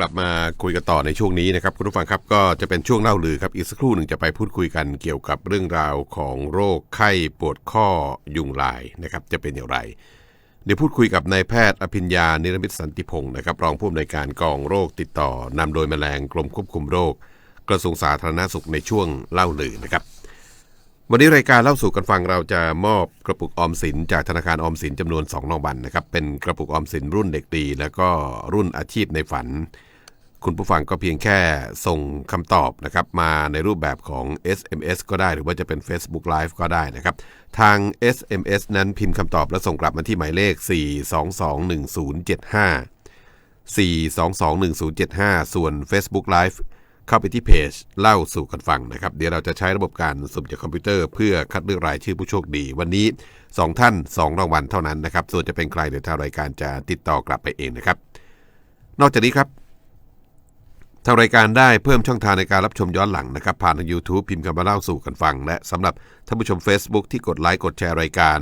กลับมาคุยกันต่อในช่วงนี้นะครับคุณผู้ฟังครับก็จะเป็นช่วงเล่าลือครับอีกสักครู่หนึ่งจะไปพูดคุยกันเกี่ยวกับเรื่องราวของโรคไข้ปวดข้อยุงลายนะครับจะเป็นอย่างไร เดี๋ยวพูดคุยกับนายแพทย์อภิญญานิรมิตสันติพงศ์นะครับรองผู้อำนวยการกองโรคติดต่อนำโดยแมลงกรมควบคุมโรค กระทรวงสาธารณสุขในช่วงเล่าลือนะครับวันนี้รายการเล่าสู่กันฟังเราจะมอบกระปุกออมสินจากธนาคารออมสินจำนวน2รางวัลนะครับเป็นกระปุกออมสินรุ่นเด็กดี แล้วก็รุ่นอาชีพในฝัน คุณผู้ฟังก็เพียงแค่ส่งคำตอบนะครับมาในรูปแบบของ SMS ก็ได้หรือว่าจะเป็น Facebook Live ก็ได้นะครับ ทาง SMS นั้นพิมพ์คำตอบแล้วส่งกลับมาที่หมายเลข 4221075 4221075 ส่วน Facebook Live เข้าไปที่เพจเล่าสู่กันฟังนะครับ เดี๋ยวเราจะใช้ระบบการสุ่มจากคอมพิวเตอร์เพื่อคัดเลือกรายชื่อผู้โชคดี วันนี้ 2 ท่าน 2 รางวัลเท่านั้นนะครับ ส่วนจะเป็นใครเดี๋ยวทางรายการจะติดต่อกลับไปเองนะครับ นอกจากนี้ครับ ทางรายการได้เพิ่มช่องทางในการรับชมย้อนหลังนะครับ ผ่านทาง YouTube พิมพ์คำว่าเล่าสู่กันฟัง และสำหรับท่านผู้ชม Facebook ที่กดไลค์กดแชร์รายการ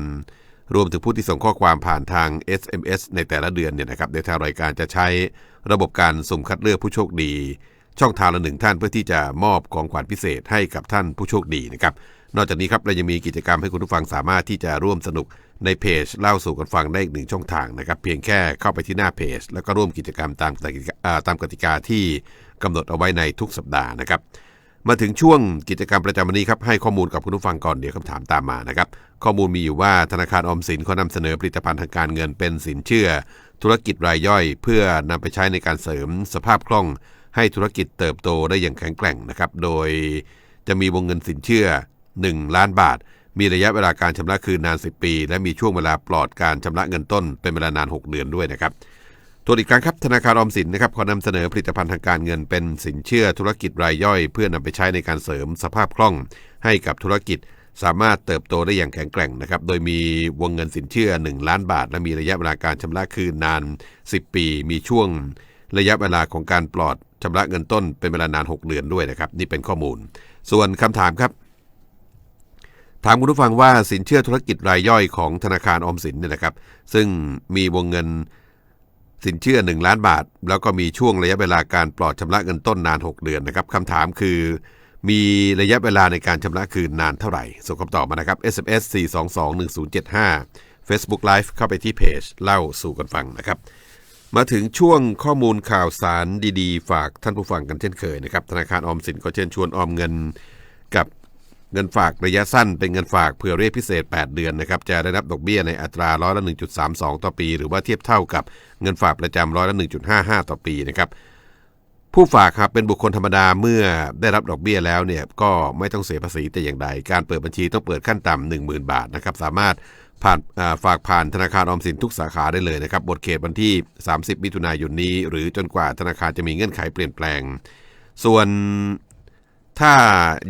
รวมถึงผู้ที่ส่งข้อความผ่านทาง SMS ในแต่ละเดือนเนี่ยนะครับในทางรายการจะใช้ระบบการสุ่มคัดเลือกผู้โชคดี ช่องทางละหนึ่งท่านเพื่อที่จะมอบของขวัญพิเศษให้กับท่านผู้โชคดีนะครับนอกจากนี้ครับเรายังมีกิจกรรมให้คุณผู้ฟังสามารถที่จะร่วมสนุกในเพจเล่าสู่กันฟังได้อีกหนึ่งช่องทางนะครับเพียงแค่เข้าไปที่หน้าเพจ แล้วก็ร่วมกิจกรรมตามกติกาอ่าตามกติกาที่ กำหนดเอาไว้ในทุกสัปดาห์นะครับ มาถึงช่วงกิจกรรมประจำวันนี้ครับให้ข้อมูลกับคุณผู้ฟังก่อนเดี๋ยวคำถามตามมานะครับ ข้อมูลมีอยู่ว่าธนาคารออมสินเขานำเสนอผลิตภัณฑ์ทางการเงินเป็นสินเชื่อ ธุรกิจรายย่อย เพื่อนำไปใช้ในการเสริมสภาพคล่อง ให้ธุรกิจเติบโตได้อย่างแข็งแกร่งนะครับโดยจะมีวงเงินสินเชื่อ 1 ล้านบาท มีระยะเวลาการชำระคืนนาน 10 ปี และมีช่วงเวลาปลอดการชำระเงินต้นเป็นเวลานาน 6 เดือนด้วยนะครับ ตัวอีกครั้งครับธนาคารออมสินนะครับขอนำเสนอผลิตภัณฑ์ทางการเงินเป็นสินเชื่อธุรกิจรายย่อย เพื่อนำไปใช้ในการเสริมสภาพคล่อง ให้กับธุรกิจสามารถเติบโตได้อย่างแข็งแกร่งนะครับ โดยมีวงเงินสินเชื่อ 1 ล้านบาท และมีระยะเวลาการชำระคืนนาน 10 ปี มีช่วง ระยะเวลาของการปลอดชำระเงินต้นเป็นเวลานาน 6 เดือนด้วยนะครับ นี่เป็นข้อมูล ส่วนคำถามครับ ถามคุณผู้ฟังว่าสินเชื่อธุรกิจรายย่อยของธนาคารออมสินเนี่ยนะครับ ซึ่งมีวงเงิน สินเชื่อ 1 ล้านบาท แล้วก็มีช่วงระยะเวลาการปลอดชำระเงินต้นนาน 6 เดือนนะครับคำถามคือ มีระยะเวลาในการชำระคืนนานเท่าไหร่ส่งคำตอบมานะครับ SMS 4221075 Facebook Live เข้าไปที่เพจเล่าสู่กันฟังนะครับมาถึงช่วงข้อมูลข่าวสารดีๆ ฝากท่านผู้ฟังกันเช่นเคยนะครับธนาคารออมสินก็เชิญชวนออมเงิน กับ เงินฝากระยะสั้นเป็นเงินฝากเผื่อเรียกพิเศษ 8 เดือนนะครับจะได้รับดอกเบี้ยในอัตราร้อยละ 1.32 ต่อปี หรือว่าเทียบเท่ากับเงินฝากประจำร้อยละ 1.55 ต่อปีนะครับผู้ฝากครับเป็นบุคคลธรรมดาเมื่อได้รับดอกเบี้ยแล้วเนี่ยก็ไม่ต้องเสียภาษีแต่อย่างใด การเปิดบัญชีต้องเปิดขั้นต่ำ10,000 บาทนะครับสามารถผ่านฝากผ่านธนาคารออมสินทุกสาขาได้เลยนะครับบทเขตวันที่ 30 มิถุนายนนี้ หรือจนกว่าธนาคารจะมีเงื่อนไขเปลี่ยนแปลง ส่วน ถ้า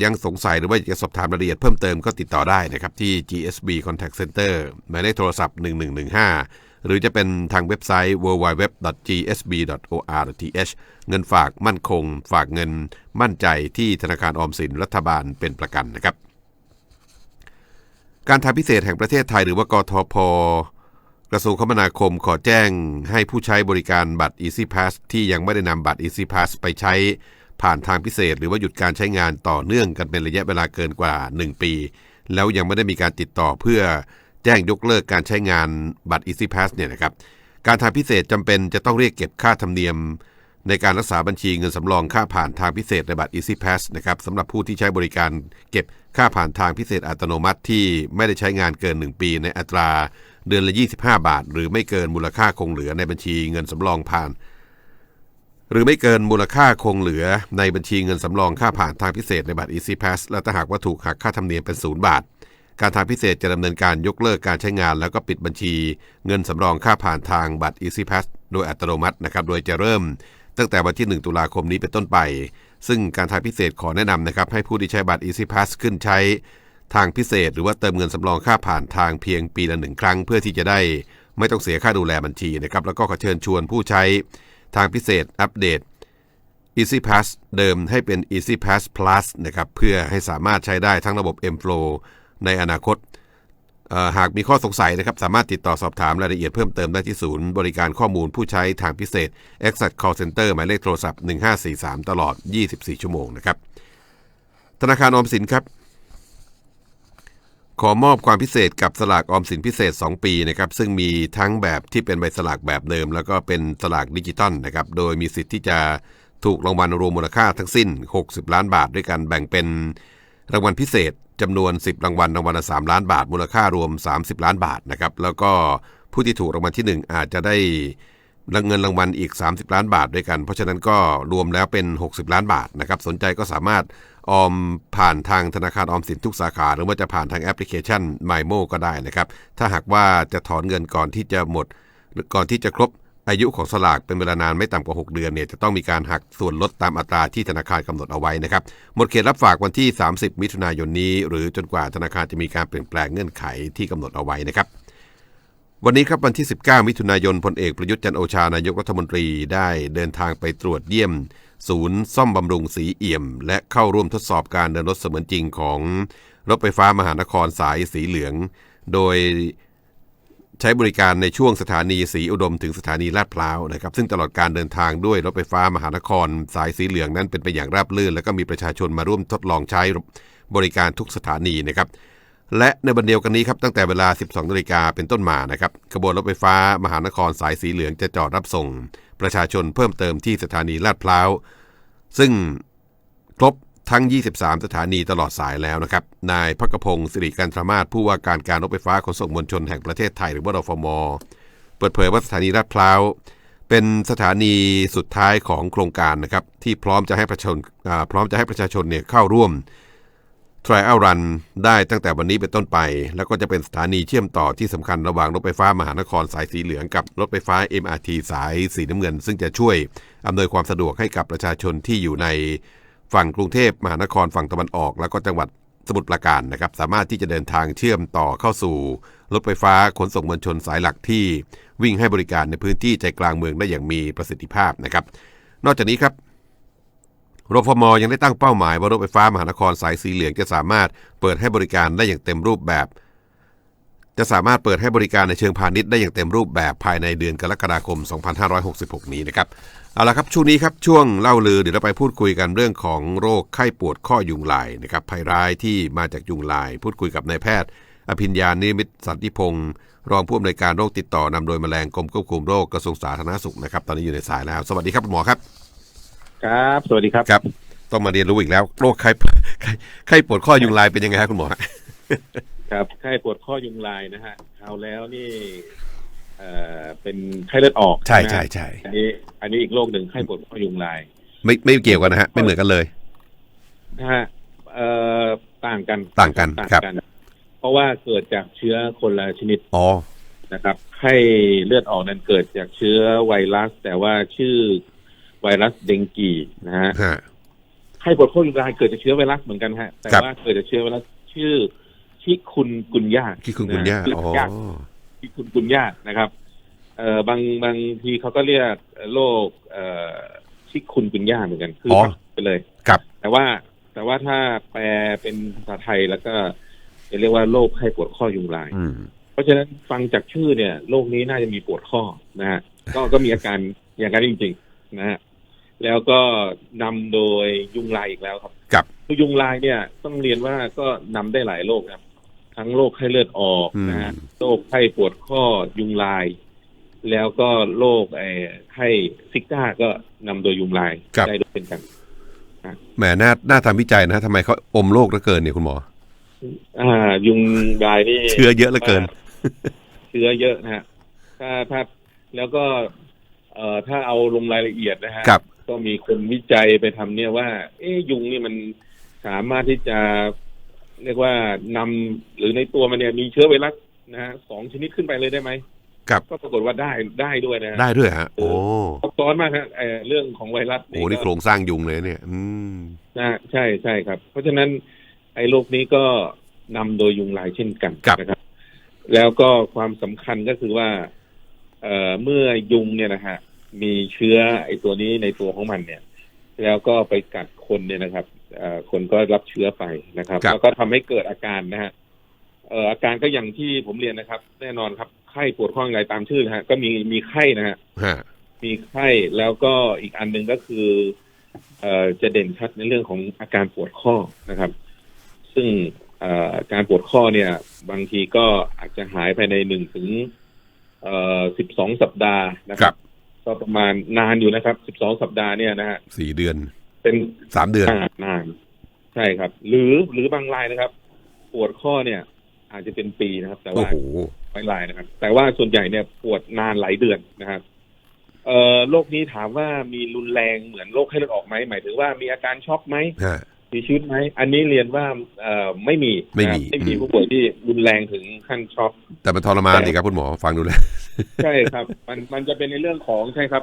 ยังสงสัยหรือว่าอยากจะสอบถามรายละเอียดเพิ่มเติมก็ติดต่อได้นะครับ ที่ GSB Contact Center หมายเลขโทรศัพท์ 1115 หรือจะเป็นทางเว็บไซต์ www.gsb.or.th เงินฝากมั่นคง ฝากเงินมั่นใจที่ธนาคารออมสินรัฐบาลเป็นประกันนะครับ การทางพิเศษแห่งประเทศไทยหรือว่ากทพกระทรวงคมนาคมขอแจ้งให้ผู้ใช้บริการบัตร Easy Pass ที่ยังไม่ได้นำบัตร Easy Pass ไปใช้ ผ่านทางพิเศษ หรือว่าหยุดการใช้งานต่อเนื่องกันเป็นระยะเวลาเกินกว่า 1 ปี แล้วยังไม่ได้มีการติดต่อเพื่อแจ้งยกเลิกการใช้งานบัตร Easy Pass เนี่ยนะครับการทางพิเศษจำเป็นจะต้องเรียกเก็บค่าธรรมเนียม ในการรักษาบัญชีเงินสำรองค่าผ่านทางพิเศษในบัตร Easy Pass นะครับสำหรับผู้ที่ใช้บริการเก็บค่าผ่านทางพิเศษอัตโนมัติที่ไม่ได้ใช้งานเกิน 1 ปีในอัตราเดือนละ 25 บาท หรือไม่เกินมูลค่าคงเหลือในบัญชีเงินสำรองผ่าน หรือไม่เกินมูลค่าคงเหลือในบัญชีเงินสำรองค่าผ่านทางพิเศษในบัตร Easy Pass และถ้าหากว่าถูกหักค่าธรรมเนียมเป็นศูนย์บาท การทางพิเศษจะดำเนินการยกเลิกการใช้งาน แล้วก็ปิดบัญชี เงินสำรองค่าผ่านทางบัตร Easy Pass โดยอัตโนมัตินะครับ โดยจะเริ่ม ตั้งแต่วันที่ 1 ตุลาคมนี้เป็นต้นไป ซึ่งการทางพิเศษขอแนะนำนะครับให้ผู้ที่ใช้บัตร Easy Pass ขึ้นใช้ทางพิเศษ หรือว่าเติมเงินสำรองค่าผ่านทางเพียงปีละหนึ่งครั้ง เพื่อที่จะได้ ไม่ต้องเสียค่าดูแลบัญชีนะครับแล้วก็ขอเชิญชวนผู้ใช้ ทางพิเศษอัปเดต Easy Pass เดิมให้เป็น Easy Pass Plus นะครับเพื่อให้สามารถใช้ได้ทั้งระบบ M Flow ในอนาคต หากมีข้อสงสัยนะครับสามารถติดต่อสอบถามรายละเอียดเพิ่มเติมได้ที่ศูนย์บริการข้อมูลผู้ใช้ทางพิเศษ Exact Call Center หมายเลขโทรศัพท์ 1543 ตลอด 24 ชั่วโมงนะครับธนาคารออมสินครับ ขอมอบความพิเศษกับสลากออมสินพิเศษ 2 ปีนะครับซึ่งมีทั้งแบบที่เป็นใบสลากแบบเดิม แล้วก็เป็นสลากดิจิตอลนะครับโดยมีสิทธิ์ที่จะถูกรางวัลรวมมูลค่าทั้งสิ้น 60 ล้านบาทด้วยกันแบ่งเป็น รางวัลพิเศษจำนวน 10 รางวัลรางวัลละ 3 ล้านบาท มูลค่ารวม 30 ล้านบาทนะครับแล้วก็ผู้ที่ถูกรางวัลที่ 1 อาจจะได้ เงินรางวัลอีก 30 ล้านบาทด้วยกัน เพราะฉะนั้นก็รวมแล้วเป็น 60 ล้านบาทนะครับสนใจก็สามารถออมผ่านทางธนาคารออมสินทุกสาขา หรือว่าจะผ่านทางแอปพลิเคชัน m y m o ก็ได้นะครับ ถ้าหากว่าจะถอนเงินก่อนที่จะหมดก่อนที่จะครบอายุของสลากเป็นเวลานานไม่ต่ำกว่า 6 เดือนเนี่ยจะต้องมีการหักส่วนลดตามอัตราที่ธนาคารกำหนดเอาไว้นะครับ หมดเขตรับฝากวันที่ 30 มิถุนายนนี้ หรือจนกว่าธนาคารจะมีการเปลี่ยนแปลงเงื่อนไขที่กำหนดเอาไว้นะครับ วันนี้ครับวันที่ 19 มิถุนายนพลเอกประยุทธ์จันโอชานายกรัฐมนตรีได้เดินทางไปตรวจเยี่ยม ศูนย์ซ่อมบำรุงสีเอี่ยม และเข้าร่วมทดสอบการเดินรถเสมือนจริงของรถไฟฟ้ามหานครสายสีเหลือง โดยใช้บริการในช่วงสถานีสีอุดมถึงสถานีลาดพร้าวนะครับ ซึ่งตลอดการเดินทางด้วยรถไฟฟ้ามหานคร สายสีเหลืองนั้นเป็นไปอย่างราบรื่น และก็มีประชาชนมาร่วมทดลองใช้บริการทุกสถานีนะครับ และในบันเดียวกันนี้ครับตั้งแต่เวลา 12นาฬิกาเป็นต้นมานะครับขบวนรถไฟฟ้ามหานครสายสีเหลืองจะจอดรับส่ง ประชาชนเพิ่มเติมที่สถานีลาดพร้าว ซึ่งครบทั้ง 23 สถานีตลอดสายแล้วนะครับ นายพักกพงศ์สิริกันทรมาศผู้ว่าการการรถไฟฟ้าขนส่งมวลชนแห่งประเทศไทยหรือว่ารฟม เปิดเผยว่าสถานีลาดพร้าว เป็นสถานีสุดท้ายของโครงการนะครับที่พร้อมจะให้ประชาชนพร้อมจะให้ประชาชนเนี่ยเข้าร่วม Trial Run ได้ตั้งแต่วันนี้เป็นต้นไป แล้วก็จะเป็นสถานีเชื่อมต่อที่สำคัญระหว่างรถไฟฟ้ามหานครสายสีเหลืองกับรถไฟฟ้า MRT สายสีน้ำเงิน ซึ่งจะช่วยอำนวยความสะดวกให้กับประชาชนที่อยู่ในฝั่งกรุงเทพมหานครฝั่งตะวันออก แล้วก็จังหวัดสมุทรปราการนะครับ สามารถที่จะเดินทางเชื่อมต่อเข้าสู่ รถไฟฟ้าขนส่งมวลชนสายหลักที่วิ่งให้บริการในพื้นที่ใจกลางเมืองได้อย่างมีประสิทธิภาพนะครับ นอกจากนี้ครับ รฟมยังได้ตั้งเป้าหมายว่ารถไฟฟ้ามหานครสายสีเหลืองจะสามารถเปิดให้บริการได้อย่างเต็มรูปแบบ จะสามารถเปิดให้บริการในเชิงพาณิชย์ได้อย่างเต็มรูปแบบภายในเดือนกรกฎาคม 2566 นี้นะครับเอาละครับช่วงนี้ครับช่วงเล่าลือเดี๋ยวเราไปพูดคุยกันเรื่องของโรคไข้ปวดข้อยุงลายนะครับภัยร้ายที่มาจากยุงลาย พูดคุยกับนายแพทย์ อภิญญานิมิตสันติพงศ์รองผู้อำนวยการโรคติดต่อนำโดยแมลงกรมควบคุมโรคกระทรวงสาธารณสุขนะครับตอนนี้อยู่ในสายแล้ว สวัสดีครับหมอครับ ครับ สวัสดีครับ ครับ ต้องมาเรียนรู้อีกแล้วโรคไข้ไข้ไข้ปวดข้อยุงลายเป็นยังไงครับคุณหมอฮะครับไข้ปวดข้อยุงลายนะฮะคราวแล้วนี่เอ่อเป็นไข้เลือดออกใช่นะฮะใช่ใช่อันนี้ อันนี้อีกโรคหนึ่งไข้ปวดข้อยุงลาย ไม่ไม่เกี่ยวกันนะฮะไม่เหมือนกันเลยนะฮะเอ่อต่างกันต่างกันต่างครับกัน เพราะว่าเกิดจากเชื้อคนละชนิดอ๋อนะครับไข้เลือดออกนั้นเกิดจากเชื้อไวรัส แต่ว่าชื่อ ไวรัสเดงกีนะฮะฮะไข้ปวดข้อยุงลายเกิดจากเชื้อไวรัสเหมือนกันฮะ แต่ครับว่าเกิดจากเชื้อไวรัสชื่อชิคุนกุนย่าที่คุณคุณย่าชื่ออ๋อยากที่คุณคุณญาตินะครับเอ่อบางบางทีเขาก็เรียกโรคเอ่อชิคุณคุณญาติเหมือนกันคือออทับไปเลยครับแต่ว่าแต่ว่าถ้าแปลเป็นภาษาไทยแล้วก็จะเรียกว่าโรคไข้ปวดข้อยุงลายอืมเพราะฉะนั้นฟังจากชื่อเนี่ยโรคนี้น่าจะมีปวดข้อนะฮะก็ก็มีอาการอย่างนั้นจริง ๆ นะฮะ แล้วก็นำโดยยุงลายอีกแล้วครับกับคือยุงลายเนี่ยต้องเรียนว่าก็นำได้หลายโรคครับ ทั้งโรคไข้เลือดออกนะฮะอืมโรคไข้ปวดข้อยุงลาย แล้วก็โรคไอ้ไข้ซิก้าก็นำโดยยุงลายครับได้ด้วยเป็นกันแหมน่าน่าทำวิจัยนะฮะทำไมเขาอมโรคเหลือเกินเนี่ยคุณหมอ อ่า ยุงลายนี่เชื้อเยอะเหลือเกิน เชื้อเยอะนะฮะถ้าถ้าแล้วก็ เอ่อถ้าเอาลงรายละเอียดนะฮะครับ ก็มีคนวิจัยไปทำเนี่ยว่า เอ๊ะยุงนี่มันสามารถที่จะเรียกว่านำหรือในตัวมันเนี่ยมีเชื้อไวรัสนะฮะสองชนิดขึ้นไปเลยได้ไหมครับก็ปรากฏว่าได้ได้ด้วยนะฮะได้ด้วยฮะโอ้ซับซ้อนมากฮะเอ่อเรื่องของไวรัสโหนี่โครงสร้างยุงเลยเนี่ย อืมนะใช่ใช่ครับ เพราะฉะนั้นไอ้โรคนี้ก็นำโดยยุงลายเช่นกันครับนะครับ แล้วก็ความสำคัญก็คือว่า เอ่อเมื่อยุงเนี่ยนะฮะ มีเชื้อไอ้ตัวนี้ในตัวของมันเนี่ย แล้วก็ไปกัดคนเนี่ยนะครับเอ่อคนก็รับเชื้อไปนะครับครับแล้วก็ทำให้เกิดอาการนะฮะเอ่ออาการก็อย่างที่ผมเรียนนะครับ แน่นอนครับไข้ปวดข้ออะไรตามชื่อนะฮะก็มีมีไข้นะฮะฮะมีไข้แล้วก็อีกอันหนึ่งก็คือเอ่อจะเด่นชัดในเรื่องของอาการปวดข้อนะครับ ซึ่งเอ่อการปวดข้อเนี่ย บางทีก็อาจจะหายภายในหนึ่งถึงเอ่อสิบสองสัปดาห์นะคครัรับบ ก็ประมาณนานอยู่นะครับสิบสองสัปดาห์เนี่ยนะฮะสี่เดือน เป็นสามเดือนนานนานใช่ครับ หรือหรือบางรายนะครับ ปวดข้อเนี่ย อาจจะเป็นปีนะครับ แต่โอ้ว่าโหไม่รายนะครับ แต่ว่าส่วนใหญ่เนี่ยปวดนานหลายเดือนนะครับเอ่อโรคนี้ถามว่ามีรุนแรงเหมือนโรคไข้เลือดออกไหมหมายถึงว่ามีอาการช็อกไหม ฮะมีชีวิตไหมอันนี้เรียนว่าเอ่อไม่มีไม่มี นะครับไม่มีอืมผู้ป่วยที่รุนแรงถึงขั้นช็อก แต่มันทรมานดีครับคุณหมอฟังดูแลวใช่ครับ มันมันจะเป็นในเรื่องของใช่ครับ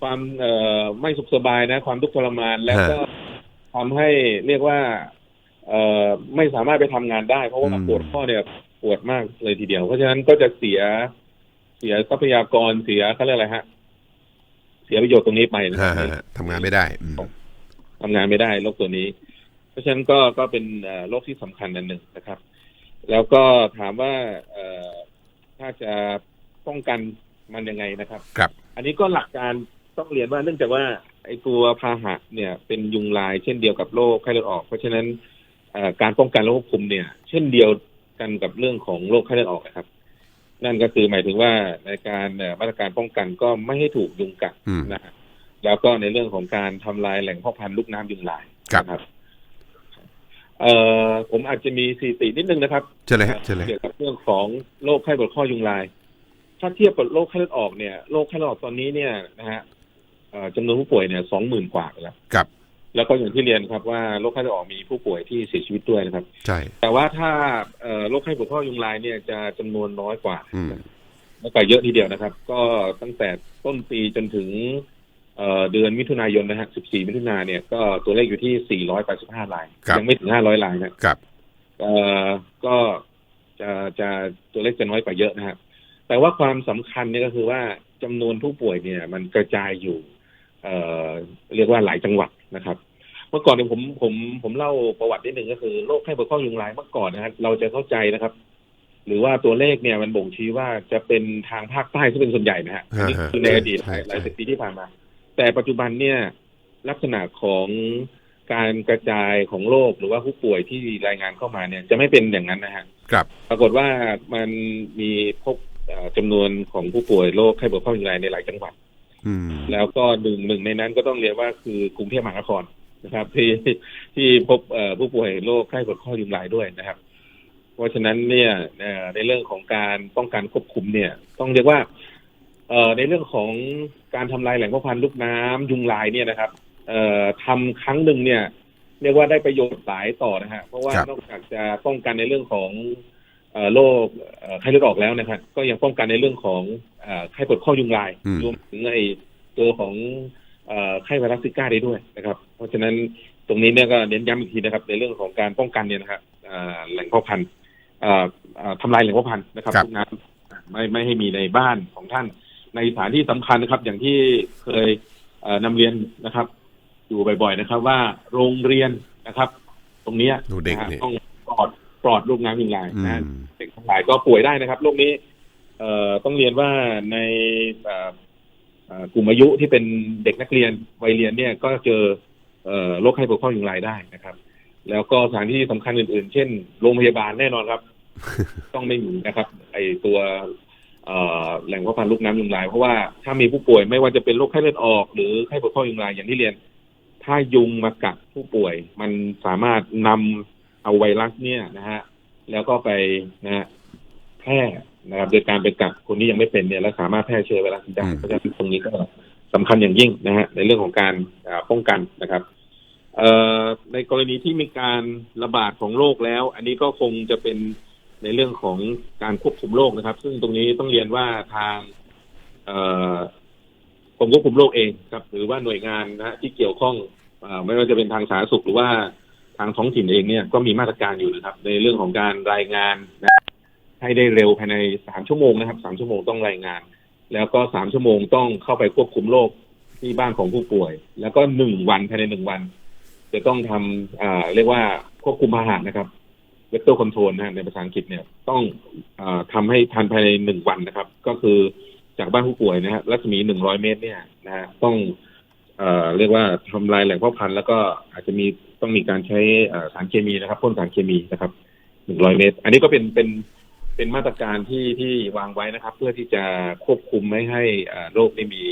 ความเอ่อไม่สุขสบายนะ ความทุกข์ทรมานแล้วก็ทำให้เรียกว่า เอ่อไม่สามารถไปทำงานได้ เพราะว่าอืม ปวดข้อเนี่ยปวดมากเลยทีเดียว เพราะฉะนั้นก็จะเสียเสียทรัพยากรเสียเขาเรียกอะไรฮะ เสียประโยชน์ตรงนี้ไปนะคฮะรับฮะทำงานไม่ได้อืม ทำงานไม่ได้โรคตัวนี้ เพราะฉะนั้นก็ก็เป็นเอ่อโรคที่สำคัญอันหนึ่งนะครับ แล้วก็ถามว่าเอ่อถ้าจะป้องกันมันยังไงนะครับ ครับ อันนี้ก็หลักการต้องเรียนว่าเนื่องจากว่าไอ้ตัวพาหะเนี่ยเป็นยุงลายเช่นเดียวกับโรคไข้เลือดออก เพราะฉะนั้นเอ่อการป้องกันและควบคุมเนี่ย เช่นเดียวกันกับเรื่องของโรคไข้เลือดออกนะครับ นั่นก็คือหมายถึงว่าในการเอ่อมาตรการป้องกันก็ไม่ให้ถูกยุงกัดอืมนะฮะแล้วก็ในเรื่องของการทำลายแหล่งเพาะพันธุ์ลูกน้ำยุงลายครับนะครับ เอ่อผมอาจจะมีสถิตินิดนึงนะครับเชิญเลยฮะเชิญเลยเกี่ยวกับเรื่องของโรคไข้ปวดข้อยุงลาย ถ้าเทียบกับโรคไข้เลือดออกเนี่ยโรคไข้เลือดออกตอนนี้เนี่ยนะฮะเอ่อจำนวนผู้ป่วยเนี่ยสองหมื่นกว่าไปแล้วครับแล้วก็อย่างที่เรียนครับว่าโรคไข้เลือดออกมีผู้ป่วยที่เสียชีวิตด้วยนะครับ ใช่ แต่ว่าถ้าเอ่อโรคไข้ปวดข้อยุงลายเนี่ยจะจำนวนน้อยกว่าอืมน้อยกว่าเยอะทีเดียวนะครับ ก็ตั้งแต่ต้นปีจนถึง เอ่อเดือนมิถุนายนนะฮะ 14 มิถุนาเนี่ยก็ตัวเลขอยู่ที่ 485รายครับยังไม่ถึง 500รายนะครับเอ่อก็จะจะตัวเลขจะน้อยกว่าเยอะนะครับแต่ว่าความสำคัญเนี่ยก็คือว่าจำนวนผู้ป่วยเนี่ย มันกระจายอยู่ เอ่อเรียกว่าหลายจังหวัดนะครับ เมื่อก่อนเนี่ยผมผมผมเล่าประวัตินิดหนึ่งก็คือโรคไข้ปวดข้อยุงลายเมื่อก่อนนะครับเราจะเข้าใจนะครับ หรือว่าตัวเลขเนี่ยมันบ่งชี้ว่าจะเป็นทางภาคใต้ที่เป็นส่วนใหญ่นะฮะอันนี่คือในอดีตใช่ใช่หลายสิบปีที่ผ่านมา แต่ปัจจุบันเนี่ยลักษณะของการกระจายของโรคหรือว่าผู้ป่วยที่รายงานเข้ามาเนี่ย จะไม่เป็นอย่างนั้นนะฮะครับ ปรากฏว่ามันมีพบเอ่อจำนวนของผู้ป่วยโรคไข้ปวดข้อยุงลายในหลายจังหวัดอืมแล้วก็หนึ่งหนึ่งในนั้นก็ต้องเรียกว่าคือกรุงเทพมหานครนะครับ ที่ที่พบเอ่อผู้ป่วยโรคไข้ปวดข้อยุงลายด้วยนะครับ เพราะฉะนั้นเนี่ยเอ่อในเรื่องของการป้องกันควบคุมเนี่ย ต้องเรียกว่า เอ่อในเรื่องของการทำลายแหล่งเพาะพันธุ์ลูกน้ำยุงลายเนี่ยนะครับ เอ่อทำครั้งหนึ่งเนี่ย เรียกว่าได้ประโยชน์หลายต่อนะฮะเพราะว่าครับนอกจากจะป้องกันในเรื่องของเอ่อโรคเอ่อไข้เลือดออกแล้วนะครับ ก็ยังป้องกันในเรื่องของเอ่อไข้ปวดข้อยุงลายอืมรวมถึงไอตัวของเอ่อไข้ไวรัสซิก้าได้ด้วยนะครับ เพราะฉะนั้นตรงนี้เนี่ยก็เน้นย้ำอีกทีนะครับ ในเรื่องของการป้องกันเนี่ยนะครับเอ่อแหล่งเพาะพันธุ์เอ่อเอ่อทำลายแหล่งเพาะพันธุ์นะครับครับทุกน้ำไม่ไม่ให้มีในบ้านของท่าน ในสถานที่สำคัญนะครับ อย่างที่เคยเอ่อนำเรียนนะครับ อยู่บ่อยๆนะครับ ว่าโรงเรียนนะครับ ตรงเนี้ยดูเด็กนะฮะนี่ต้องปลอดปลอดลูกน้ำยุงลายอืนะฮะมเด็กทั้งหลายก็ป่วยได้นะครับโรคนี้ เอ่อต้องเรียนว่าในเอ่อเอ่อกลุ่มอายุที่เป็นเด็กนักเรียนวัยเรียนเนี่ยก็เจอเอ่อโรคไข้ปวดข้อยุงลายได้นะครับ แล้วก็สถานที่สำคัญอื่นๆ เช่น โรงพยาบาลแน่นอนครับ ต้องไม่มีนะครับ ไอตัวเอ่อ แหล่งเพาะพันธุ์ลูกน้ำยุงลาย เพราะว่าถ้ามีผู้ป่วยไม่ว่าจะเป็นโรคไข้เลือดออก หรือไข้ปวดข้อยุงลายอย่างที่เรียน ถ้ายุงมากัดผู้ป่วย มันสามารถนำเอาไวรัสเนี่ยนะฮะแล้วก็ไปนะฮะแพร่นะครับโดยการไปกัดคนที่ยังไม่เป็นเนี่ยแล้วสามารถแพร่เชื้อไวรัสนี้ได้อืมเพราะฉะนั้นตรงนี้ก็สำคัญอย่างยิ่งนะฮะในเรื่องของการอ่าป้องกันนะครับเอ่อในกรณีที่มีการระบาดของโรคแล้ว อันนี้ก็คงจะเป็น ในเรื่องของการควบคุมโรคนะครับ ซึ่งตรงนี้ต้องเรียนว่าทางกรมควบคุมโรคเองครับ หรือว่าหน่วยงานนะที่เกี่ยวข้องอไม่ว่าจะเป็นทางสาธารณสุขหรือว่าทางท้องถิ่นเองเนี่ยก็มีมาตรการอยู่นะครับ ในเรื่องของการรายงานนะให้ได้เร็วภายในสามชั่วโมงนะครับสามชั่วโมงต้องรายงาน แล้วก็สามชั่วโมงต้องเข้าไปควบคุมโรคที่บ้านของผู้ป่วย แล้วก็หนึ่งวันภายในหนึ่งวัน จะต้องทำเรียกว่าควบคุมอาหารนะครับ vector control นะฮะในภาษาอังกฤษเนี่ย ต้องออทำให้ทันภายในหนึ่งวันนะครับ ก็คือจากบ้านผู้ป่วยนะฮะรัศมีหนึ่งร้อยเมตรเนี่ยนะฮะต้องเอ่อเรียกว่าทำลายแหล่งพาะพันธุ์แล้วก็อาจจะมีต้องมีการใช้สารเคมีนะครับพ่นสารเคมีนะครับหนึ่งร้อยเมตร อันนี้ก็เป็นเป็นเป็นมาตรการที่ที่วางไว้นะครับ เพื่อที่จะควบคุมไม่ให้อ่อโรคได้มี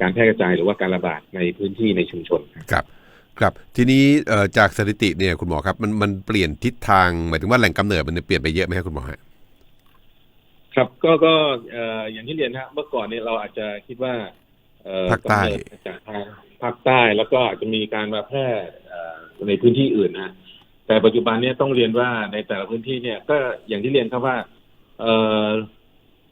การแพร่กระจายหรือว่าการระบาดในพื้นที่ในชุมชนครับ ครับครับทีนี้เอ่อจากสถิติเนี่ยคุณหมอครับมันมันเปลี่ยนทิศทางหมายถึงว่าแหล่งกำเนิดมันเปลี่ยนไปเยอะไหมครับคุณหมอฮะครับก็ก็เอ่ออย่างที่เรียนฮะเมื่อก่อนเนี่ยเราอาจจะคิดว่าเอ่อภาคใต้กำเนิดมาจากทางภาคใต้แล้วก็อาจจะมีการมาแพร่เอ่อในพื้นที่อื่นนะแต่ปัจจุบันเนี่ยต้องเรียนว่าในแต่ละพื้นที่เนี่ยก็อย่างที่เรียนครับว่าเอ่อ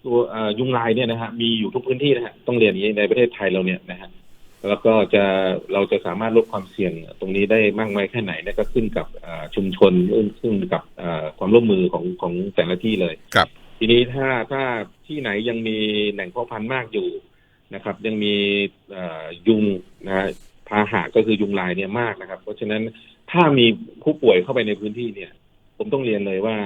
ตัวเอ่อยุงลายเนี่ยนะฮะมีอยู่ทุกพื้นที่นะฮะต้องเรียนอย่างนี้ในประเทศไทยเราเนี่ยนะฮะ แล้วก็จะเราจะสามารถลดความเสี่ยงตรงนี้ได้มากน้อยแค่ไหนเนี่ยก็ขึ้นกับเอ่อชุมชนขึ้นกับเอ่อความร่วมมือของของแต่ละที่เลยครับ ทีนี้ถ้าถ้าที่ไหนยังมีแหล่งเพาะพันธุ์มากอยู่นะครับ ยังมีเอ่อยุงนะฮะพาหะก็คือยุงลายเนี่ยมากนะครับ เพราะฉะนั้นถ้ามีผู้ป่วยเข้าไปในพื้นที่เนี่ย ผมต้องเรียนเลยว่า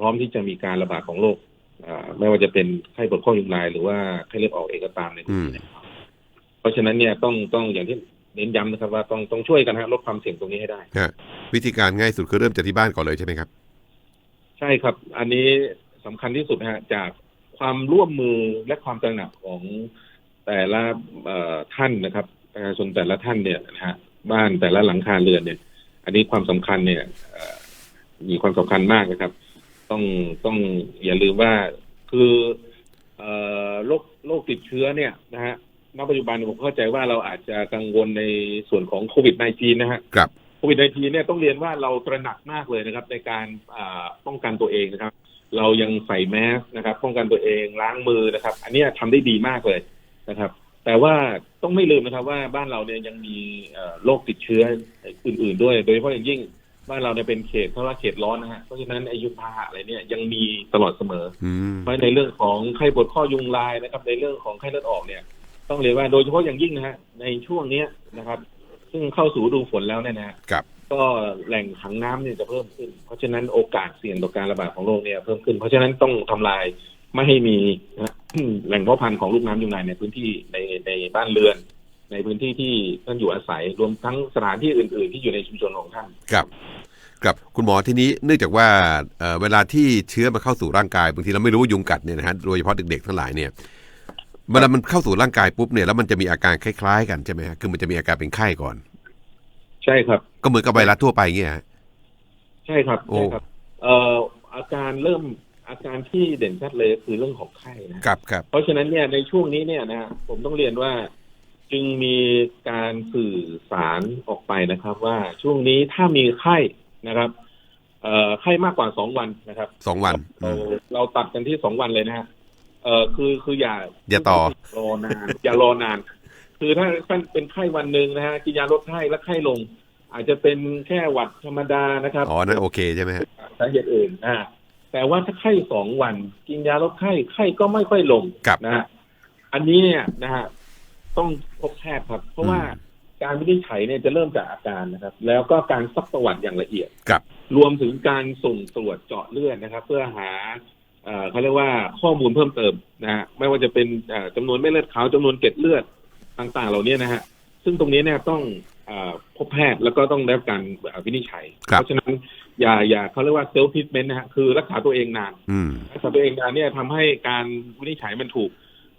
พร้อมที่จะมีการระบาดของโรคเอ่อไม่ว่าจะเป็นไข้ปวดข้อยุงลายหรือว่าไข้เลือดออกเองก็ตามในพื้นที่นะครับ เพราะฉะนั้นเนี่ยต้องต้องอย่างที่เน้นย้ำนะครับว่าต้องต้องช่วยกันฮะลดความเสี่ยงตรงนี้ให้ได้ฮะวิธีการง่ายสุดคือเริ่มจากที่บ้านก่อนเลยใช่ไหมครับ ใช่ครับ อันนี้สำคัญที่สุดนะฮะจากความร่วมมือและความตระหนักของแต่ละเอ่อท่านนะครับประชาชนแต่ละท่านเนี่ยนะฮะบ้านแต่ละหลังคาเรือนเนี่ย อันนี้ความสำคัญเนี่ยเอ่อมีความสำคัญมากนะครับ ต้องต้องอย่าลืมว่าคือเอ่อโรคโรคติดเชื้อเนี่ยนะฮะ ณปัจจุบันผมเข้าใจว่าเราอาจจะกังวลในส่วนของโควิด -19 นะฮะครับโควิด -19 เนี่ยต้องเรียนว่าเราตระหนักมากเลยนะครับ ในการอ่าป้องกันตัวเองนะครับ เรายังใส่แมสนะครับ ป้องกันตัวเองล้างมือนะครับ อันเนี้ยทำได้ดีมากเลยนะครับ แต่ว่าต้องไม่ลืมนะครับ ว่าบ้านเราเนี่ยยังมีเอ่อโรคติดเชื้ออื่น ๆ ด้วย โดยเฉพาะอย่างยิ่งบ้านเราเนี่ยเป็นเขตเพราะว่าเขตร้อนนะฮะเพราะฉะนั้นอายุพาหะอะไรเนี่ยยังมีตลอดเสมออืมเพราะในเรื่องของไข้ปวดข้อยุงลายนะครับ ในเรื่องของไข้เลือดออกเนี่ย ต้องเรียนว่าโดยเฉพาะอย่างยิ่งนะฮะในช่วงเนี้ยนะครับ ซึ่งเข้าสู่ฤดูฝนแล้วเนี่ยนะฮะครับ ก็แหล่งขังน้ำเนี่ยจะเพิ่มขึ้น เพราะฉะนั้นโอกาสเสี่ยงต่อการระบาดของโรคเนี่ยเพิ่มขึ้น เพราะฉะนั้นต้องทำลายไม่ให้มีนะ แหล่งเพาะพันธุ์ของลูกน้ำยุงลายในพื้นที่ในในบ้านเรือน ในพื้นที่ที่ท่านอยู่อาศัยรวมทั้งสถานที่อื่น ๆ ที่อยู่ในชุมชนของท่าน ครับครับคุณหมอทีนี้เนื่องจากว่าเอ่อเวลาที่เชื้อมาเข้าสู่ร่างกายบางทีเราไม่รู้ว่ายุงกัดเนี่ยนะฮะโดยเฉพาะเด็กๆทั้งหลายเนี่ย เวลามันเข้าสู่ร่างกายปุ๊บเนี่ยแล้วมันจะมีอาการคล้ายๆ กันใช่ไหมฮะคือมันจะมีอาการเป็นไข้ก่อน ใช่ครับ ก็เหมือนกับไวรัสทั่วไปเงี้ยฮะ ใช่ครับโอ้ ใช่ครับ เอ่ออาการเริ่มอาการที่เด่นชัดเลยคือเรื่องของไข้นะ ครับครับ เพราะฉะนั้นเนี่ยในช่วงนี้เนี่ยนะฮะผมต้องเรียนว่าจึงมีการสื่อสารออกไปนะครับ ว่าช่วงนี้ถ้ามีไข้นะครับเอ่อไข้มากกว่าสองวันนะครับสองวันอืเรามเราตัดกันที่สองวันเลยนะฮะ เอ่อคือคืออย่าอย่าต่อรอนาน อย่ารอนาน คือถ้าท่านเป็นไข้วันหนึ่งนะฮะกินยาลดไข้แล้วไข้ลง อาจจะเป็นแค่หวัดธรรมดานะครับอ๋อนั่นโอเคใช่ไหมฮะสาเหตุอื่นอ่าแต่ว่าถ้าไข้สองวัน กินยาลดไข้ไข้ก็ไม่ค่อยลงครับนะฮะอันนี้เนี่ยนะฮะต้องพบแพทย์ครับ เพราะว่าอืมการวินิจฉัยเนี่ยจะเริ่มจากอาการนะครับ แล้วก็การซักประวัติอย่างละเอียดครับ รวมถึงการส่งตรวจเจาะเลือดนะครับ เพื่อหา เอ่อเขาเรียกว่าข้อมูลเพิ่มเติมนะฮะไม่ว่าจะเป็นเอ่อจำนวนเม็ดเลือดขาวจำนวนเกล็ดเลือดต่างๆ เหล่านี้นะฮะซึ่งตรงนี้เนี่ยต้องเออพบแพทย์แล้วก็ต้องได้รับการเอ่อวินิจฉัยครับเพราะฉะนั้นอย่าอย่าเขาเรียกว่าเซลฟ์พิทเมนต์นะฮะคือรักษาตัวเองนานอืมรักษาตัวเองนานเนี่ยทำให้การวินิจฉัยมันถูก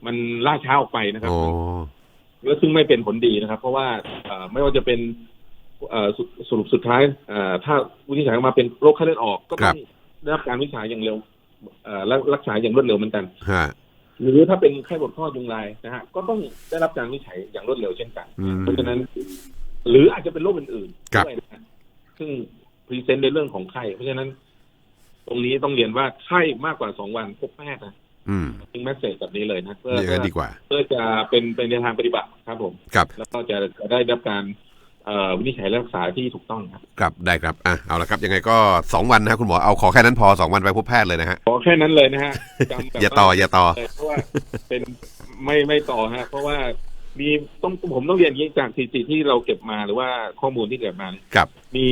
มันล่าช้าออกไปนะครับโอ้แล้วซึ่งไม่เป็นผลดีนะครับ เพราะว่าเอ่อไม่ว่าจะเป็นเอ่อสสรุปสุดท้ายเอ่อถ้าวินิจฉัยออกมาเป็นโรคไข้เลือดออกก็ต้องได้รับการวินิจฉัยอย่างเร็วเอ่อและ รักษาอย่างรวดเร็วเหมือนกันฮะหรือถ้าเป็นไข้ปวดข้อยุงลายนะฮะก็ต้องได้รับการวินิจฉัยอย่างรวดเร็วเช่นกันอืมเพราะฉะนั้น หรืออาจจะเป็นโรคอื่นครับๆด้วยนะฮะซึ่งพรีเซนต์ในเรื่องของไข้เพราะฉะนั้น ตรงนี้ต้องเรียนว่าไข้มากกว่าสองวันพบแพทย์นะอืมทิ้งแมสเซจแบบนี้เลยนะเพื่ออย่างนั้นดีกว่าเพื่อจะเป็นเป็นในทางปฏิบัติครับผมครับแล้วก็จะจะได้รับการเอ่อ วินิจฉัยและรักษาที่ถูกต้องครับครับได้ครับอะเอาละครับ ยังไงก็สองวันนะคุณหมอเอาขอแค่นั้นพอสองวันไปพบแพทย์เลยนะฮะขอแค่นั้นเลยนะฮะจำแบบอย่าต่อว่อย่าต่อเลยเพราะว่าเป็นไม่ไม่ต่อฮะเพราะว่า มีต้องผมต้องเรียนอย่างนี้จากสถิติที่เราเก็บมาหรือว่าข้อมูลที่เก็บมาเนี่ยครับ มี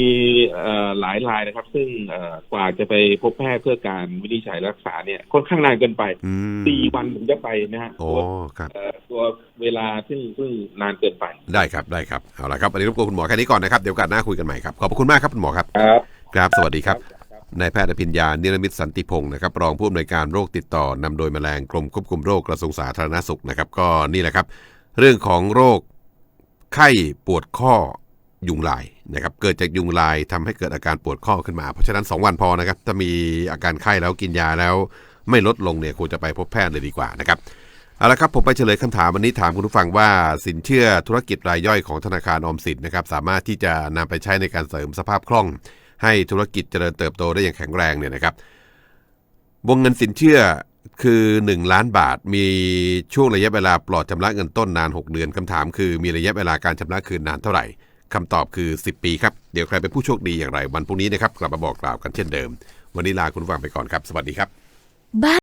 เอ่อหลายรายนะครับ ซึ่งเอ่อกว่าจะไปพบแพทย์เพื่อการวินิจฉัยรักษาเนี่ยค่อนข้างนานเกินไปอืมสี่วันถึงจะไปนะฮะโอ้ตัวครับ เอ่อตัวเวลาซึ่งซึ่งนานเกินไปได้ครับได้ครับเอาละครับวันนี้รบกวนคุณหมอแค่นี้ก่อนนะครับเดี๋ยวโอกันหน้าคุยกันใหม่ครับขอบพระคุณมากครับคุณหมอครับครับ ครับ สวัสดีครับนายแพทย์อภิญญานิรมิตสันติพงศ์นะครับรองผู้อำนวยการโรคติดต่อนำโดยแมลงกรมควบคุมโรคกระทรวงสาธารณสุขนะครับก็นี่แหละครับ เรื่องของโรคไข้ปวดข้อยุงลายนะครับเกิดจากยุงลายทำให้เกิดอาการปวดข้อขึ้นมา เพราะฉะนั้น 2 วันพอนะครับถ้ามีอาการไข้แล้วกินยาแล้ว ไม่ลดลงเนี่ยควรจะไปพบแพทย์เลยดีกว่านะครับเอาละครับผมไปเฉลยคำถามวันนี้ถามคุณผู้ฟังว่าสินเชื่อธุรกิจรายย่อยของธนาคารออมสินนะครับสามารถที่จะนำไปใช้ในการเสริมสภาพคล่อง ให้ธุรกิจเจริญเติบโตได้อย่างแข็งแรงเนี่ยนะครับวงเงินสินเชื่อ คือ 1 ล้านบาทมีช่วงระยะเวลาปลอดชำระเงินต้นนาน 6 เดือนคำถามคือมีระยะเวลาการชำระคืนนานเท่าไหร่คำตอบคือ 10 ปีครับ เดี๋ยวใครเป็นผู้โชคดีอย่างไร วันพรุ่งนี้นะครับกลับมาบอกกล่าวกันเช่นเดิม วันนี้ลาคุณฟังไปก่อนครับ สวัสดีครับ